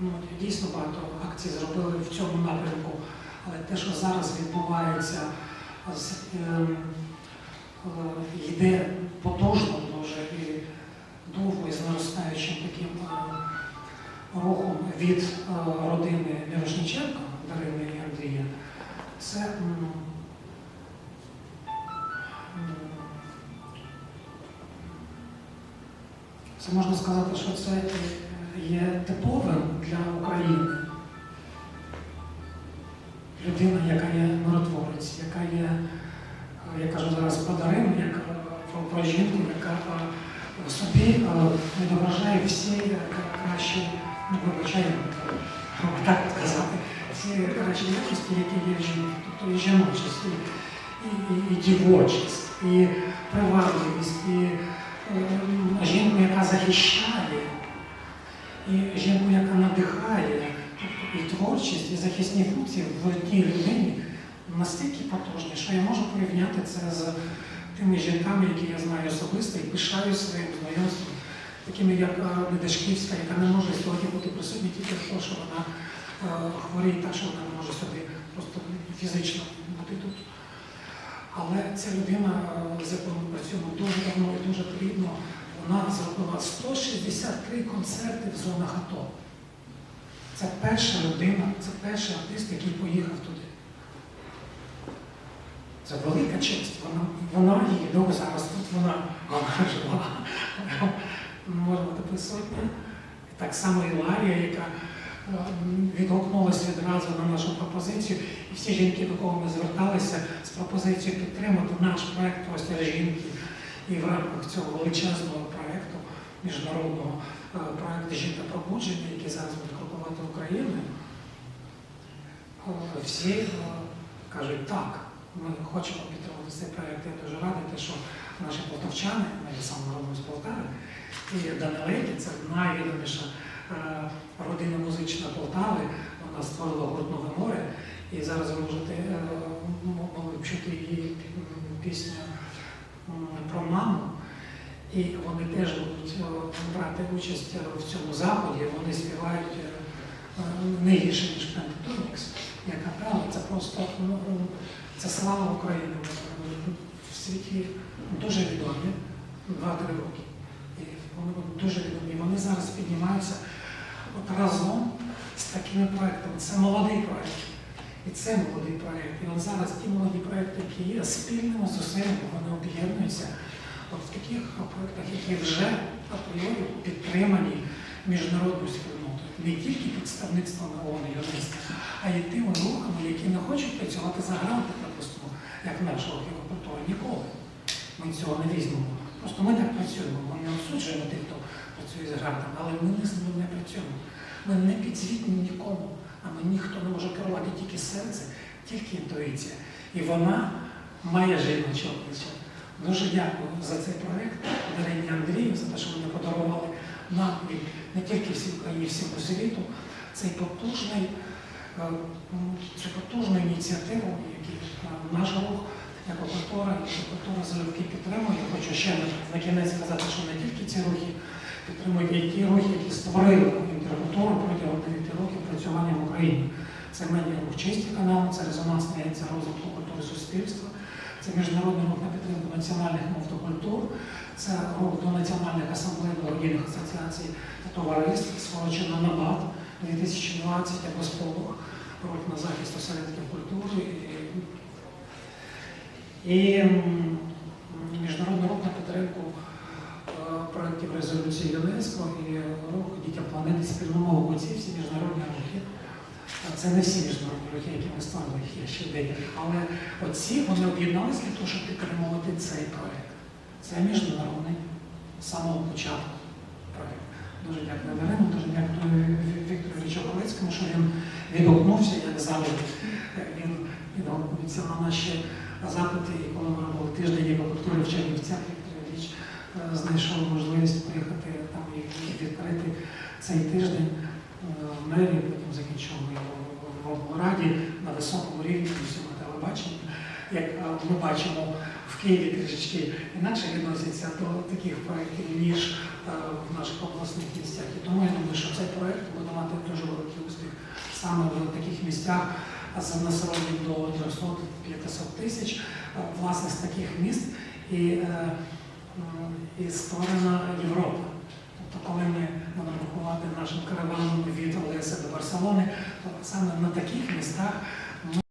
ну, дійсно багато акцій зробили в цьому напрямку, але те, що зараз відбувається, ем, е, йде потужно дуже і довго і з наростаючим таким е, рухом від е, родини Мірошниченка, Дарини і Андрія, це це можна сказати, що це типовим для України. Людина, яка є миротворець, яка є, е, я кажу зараз про Дарину, як е, про, жінку, яка е, в собі відображає всі кращі, ну, вибачаю, так сказати, всі кращі якості, які є в жінці, тобто і жіночість, і, і, і, дівочість, і привабливість, і жінку, яка захищає, і жінку, яка надихає, і творчість, і захисні функції в тій людині настільки потужні, що я можу порівняти це з тими жінками, які я знаю особисто, і пишаю своїм знайомством, такими як е, Недашківська, яка не може сьогодні бути присутня тільки тому, що вона е, хворіє так, що вона не може сюди просто фізично бути тут. Але ця людина, е, з якою ми працюємо дуже давно і дуже плідно, вона зробила 163 концерти в зонах АТО. Це перша людина, це перший артист, який поїхав туди. Це велика честь. Вона, вона її довго зараз тут вона, вона жила. Бути присутня. Так само і Ларія, яка е, відгукнулася відразу на нашу пропозицію. І всі жінки, до кого ми зверталися з пропозицією підтримати наш проєкт «Простір жінки. І в рамках цього величезного проєкту, міжнародного е, проєкту Жінка пробудження, який зараз буде крокувати Україною, е, всі е, кажуть так. Ми хочемо підтримати цей проєкт. Я дуже радий, що наші полтавчани, ми сам родом з Полтави, і Данилейки, це найвідоміша родина музична Полтави. Вона створила гурт Нове море. І зараз ви можете могли її пісню про маму. І вони теж будуть е, брати участь в цьому заході. Вони співають е, е, не гірше, ніж Пентатонікс. Яка правда, це просто ну, це слава України. В світі дуже відомі 2-3 роки. І вони будуть дуже відомі. Вони зараз піднімаються от разом з такими проектами. Це молодий проект. І це молодий проект. І от зараз ті молоді проекти, які є спільними зусиллями, вони об'єднуються от в таких проектах, які вже апріорі підтримані міжнародною спільнотою. Не тільки представництвом ООН ЮНЕСКО, а й тими рухами, які не хочуть працювати за гранти, припустимо, як наш рух. Ніколи. Ми цього не візьмемо. Просто ми так працюємо. Ми не осуджуємо тих, хто працює з грантами, але ми з ними не працюємо. Ми не підзвітні нікому, а ми ніхто не може керувати тільки серце, тільки інтуїція. І вона має жіноче обличчя. Дуже дякую за цей проєкт Дарині Андрію, за те, що вони подарували нам і не тільки всім Україні, всьому світу, цей потужний, е, цю потужну ініціативу, яку наш рух, як культура, і культура залюбки підтримує. Я хочу ще на- на кінець сказати, що не тільки ці рухи підтримують, й ті рухи, які створили інтеркультуру протягом 9 років працювання в Україні. Це медіа чисті канали, це резонансний це розвитку культури суспільства, це міжнародний рух на підтримку національних мов та культур, це рух до національних асамблей, благодійних асоціацій та товариств, скорочено НАБАТ 2020 або сполох, рух на захист осередків культури і, міжнародний рух на підтримку е, проєктів резолюції ЮНЕСКО і рух дітям планети спільну мову. Ці всі міжнародні рухи. Е, Це не всі міжнародні рухи, які ми створили, їх є ще декілька. Але оці вони об'єдналися для того, щоб підтримувати цей проєкт. Це міжнародний з самого початку проєкт. Дуже дякую Дарину, дуже дякую Ві- Віктору Річоковецькому, що він відгукнувся, як завжди. Він відгукнувся на наші запити, коли ми робили тиждень екокультури в Чернівцях, Віктор Ілліч е, знайшов можливість приїхати там і відкрити цей тиждень е, в мерії, потім закінчив його в облраді на високому рівні всього телебачення. Як е, ми бачимо в Києві трішечки інакше відносяться до таких проєктів, ніж в наших обласних місцях. І тому я думаю, що цей проєкт буде мати дуже великий успіх саме в таких місцях з населенням до 300-500 тисяч, власне, з таких міст і, е, і створена Європа. Тобто, коли ми будемо рахувати нашим караваном від Олеси до Барселони, то саме на таких містах